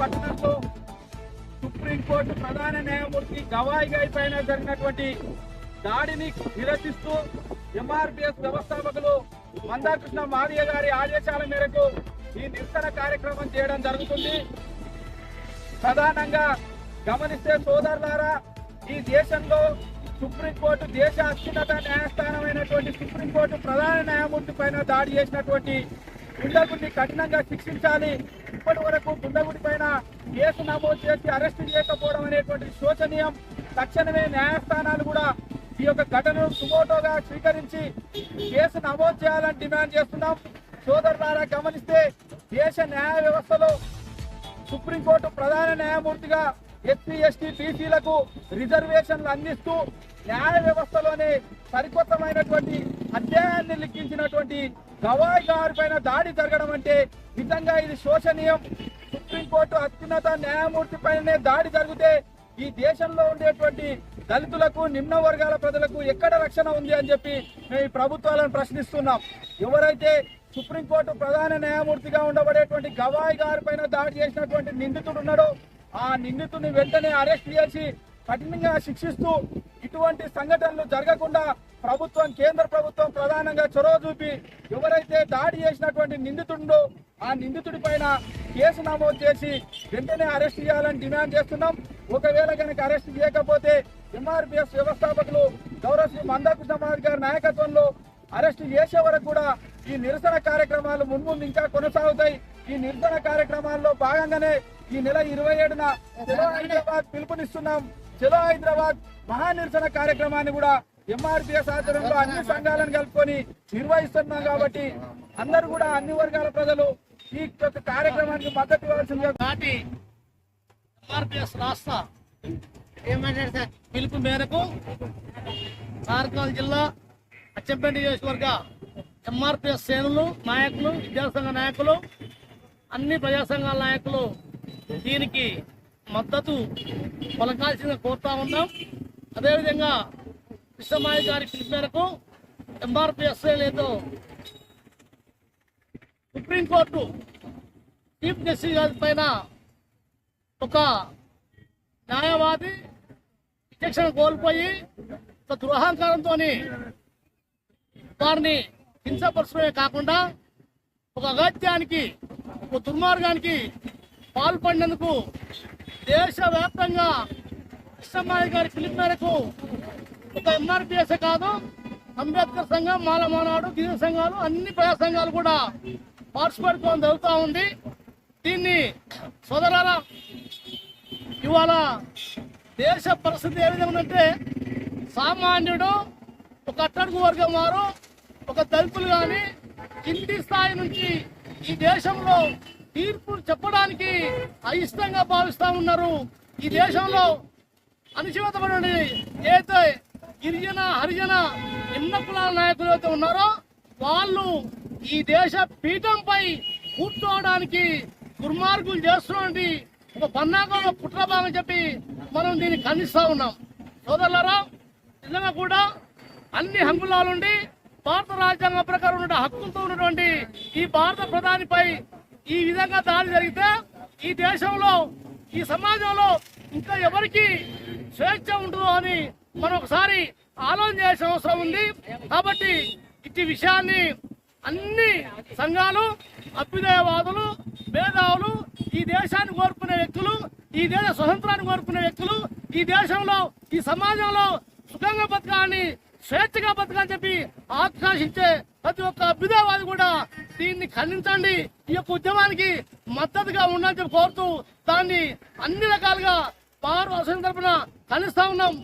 పట్టణంలో సుప్రీంకోర్టు ప్రధాన న్యాయమూర్తి గవాయి గారి పైన జరిగినటువంటి దాడిని నిరసిస్తూ ఎంఆర్పిఎస్ వ్యవస్థాపకులు మందాకృష్ణ మాదియ గారి ఆదేశాల మేరకు ఈ నిరసన కార్యక్రమం చేయడం జరుగుతుంది. ప్రధానంగా గమనిస్తే సోదరులారా ఈ దేశంలో సుప్రీంకోర్టు దేశ అత్యున్నత న్యాయస్థానమైనటువంటి సుప్రీంకోర్టు ప్రధాన న్యాయమూర్తి పైన దాడి చేసినటువంటి గుండగుడిని కఠినంగా శిక్షించాలి. ఇప్పటి వరకు గుండగుడి పైన కేసు నమోదు చేసి అరెస్ట్ చేయకపోవడం అనేటువంటి శోచనీయం. తక్షణమే న్యాయస్థానాలు కూడా ఈ యొక్క ఘటనను సుమోటోగా స్వీకరించి కేసు నమోదు చేయాలని డిమాండ్ చేస్తున్నాం. సోదరులారా గమనిస్తే దేశ న్యాయ వ్యవస్థలో సుప్రీంకోర్టు ప్రధాన న్యాయమూర్తిగా ఎస్సీ ఎస్టీ బీసీలకు రిజర్వేషన్లు అందిస్తూ న్యాయ వ్యవస్థలోనే సరికొత్తమైనటువంటి అధ్యాయాన్ని లిఖించినటువంటి గవాయి గారి పైన దాడి జరగడం అంటే నిజంగా ఇది శోచనీయం. సుప్రీంకోర్టు అత్యున్నత న్యాయమూర్తి పైనే దాడి జరిగితే ఈ దేశంలో ఉండేటువంటి దళితులకు నిమ్న వర్గాల ప్రజలకు ఎక్కడ రక్షణ ఉంది అని చెప్పి మేము ఈ ప్రభుత్వాలను ప్రశ్నిస్తున్నాం. ఎవరైతే సుప్రీంకోర్టు ప్రధాన న్యాయమూర్తిగా ఉండబడేటువంటి గవాయి గారి పైన దాడి చేసినటువంటి నిందితుడు ఉన్నాడో ఆ నిందితుడిని వెంటనే అరెస్ట్ చేసి కఠినంగా శిక్షిస్తూ ఇటువంటి సంఘటనలు జరగకుండా ప్రభుత్వం కేంద్ర ప్రభుత్వం ప్రధానంగా చొరవ చూపి ఎవరైతే దాడి చేసినటువంటి నిందితుడు ఆ నిందితుడి పైన కేసు నమోదు చేసి వెంటనే అరెస్ట్ చేయాలని డిమాండ్ చేస్తున్నాం. ఒకవేళ కనుక అరెస్ట్ చేయకపోతే ఎంఆర్పిఎస్ వ్యవస్థాపకులు గౌరవ శ్రీ మందాకృష్ణ గారి నాయకత్వంలో అరెస్ట్ చేసే వరకు కూడా ఈ నిరసన కార్యక్రమాలు మున్ముందు ఇంకా కొనసాగుతాయి. ఈ నిరసన కార్యక్రమాల్లో భాగంగానే ఈ నెల ఇరవై ఏడున పిలుపునిస్తున్నాం. చలో హైదరాబాద్ మహానిరసన కార్యక్రమాన్ని కూడా ఎంఆర్పిఎస్ ఆధ్వర్యంలో అన్ని సంఘాలను కలుపుకొని నిర్వహిస్తున్నాం కాబట్టి అందరూ కూడా అన్ని వర్గాల ప్రజలు ఈ యొక్క కార్యక్రమానికి మద్దతు ఇవ్వాల్సిందిగా దాటి ఎంఆర్పిఎస్ రాష్ట్ర ఏమంటారు పిలుపు మేరకు కార్యక్రమం జిల్లా అచ్చంపేట నియోజకవర్గ ఎంఆర్పిఎస్ సేనలు నాయకులు విద్యాసంఘ నాయకులు అన్ని ప్రజాసంఘాల నాయకులు దీనికి మద్దతు పలకాల్సిందిగా కోరుతా ఉన్నాం. అదేవిధంగా కృష్ణమాయి గారి పిలుపు మేరకు ఎంఆర్పిఎస్ లేదో సుప్రీంకోర్టు చీఫ్ జస్టిస్ గారి పైన ఒక న్యాయవాది విచక్షణ కోల్పోయి ఒక దురహంకారంతో వారిని హింసపరచడమే కాకుండా ఒక అగత్యానికి ఒక దుర్మార్గానికి పాల్పడినందుకు దేశవ్యాప్తంగా కృష్ణమ్మాయి గారి పిలుపు మేరకు ఒక ఎంఆర్పిఎస్ కాదు అంబేద్కర్ సంఘం మాల మానాడు సంఘాలు అన్ని ప్రజా సంఘాలు కూడా పార్టిసిపేట్ జరుగుతూ ఉంది. దీన్ని సోదరాల ఇవాళ దేశ పరిస్థితి ఏ విధంగా ఉందంటే సామాన్యుడు ఒక అట్టడుగు వర్గం వారు ఒక దళితులు కానీ కింది స్థాయి నుంచి ఈ దేశంలో తీర్పు చెప్పడానికి అయిష్టంగా భావిస్తూ ఉన్నారు. ఈ దేశంలో అణచివేతబడి ఏదైతే గిరిజన హరిజన నిమ్న కులాల నాయకులు అయితే ఉన్నారో వాళ్ళు ఈ దేశ పీఠంపై కూర్చోవడానికి దుర్మార్గులు చేస్తున్నటువంటి ఒక పన్నాగంలో కుట్రభాగం చెప్పి మనం దీన్ని ఖండిస్తూ ఉన్నాం. సోదరులరా నిజంగా కూడా అన్ని హంగులాలుండి భారత రాజ్యాంగం ప్రకారం ఉన్న హక్కులతో ఉన్నటువంటి ఈ భారత ప్రధానిపై ఈ విధంగా దాడి జరిగితే ఈ దేశంలో ఈ సమాజంలో ఇంకా ఎవరికి స్వేచ్ఛ ఉంటుందో అని మనం ఒకసారి ఆలోచన చేసే అవసరం ఉంది. కాబట్టి ఇట్టి విషయాన్ని అన్ని సంఘాలు అభ్యుదయవాదులు మేధావులు ఈ దేశాన్ని కోరుకునే వ్యక్తులు ఈ దేశ స్వతంత్రాన్ని కోరుకునే వ్యక్తులు ఈ దేశంలో ఈ సమాజంలో సుఖంగా బతకాలని స్వేచ్ఛగా బతకాలని చెప్పి ఆకాంక్షించే ప్రతి ఒక్క అభ్యుదయవాది కూడా దీన్ని ఖండించండి. ఈ యొక్క ఉద్యమానికి మద్దతుగా ఉండాలని చెప్పి కోరుతూ దాన్ని అన్ని రకాలుగా పవర్ అసలు తరపున ఖండిస్తా ఉన్నాం.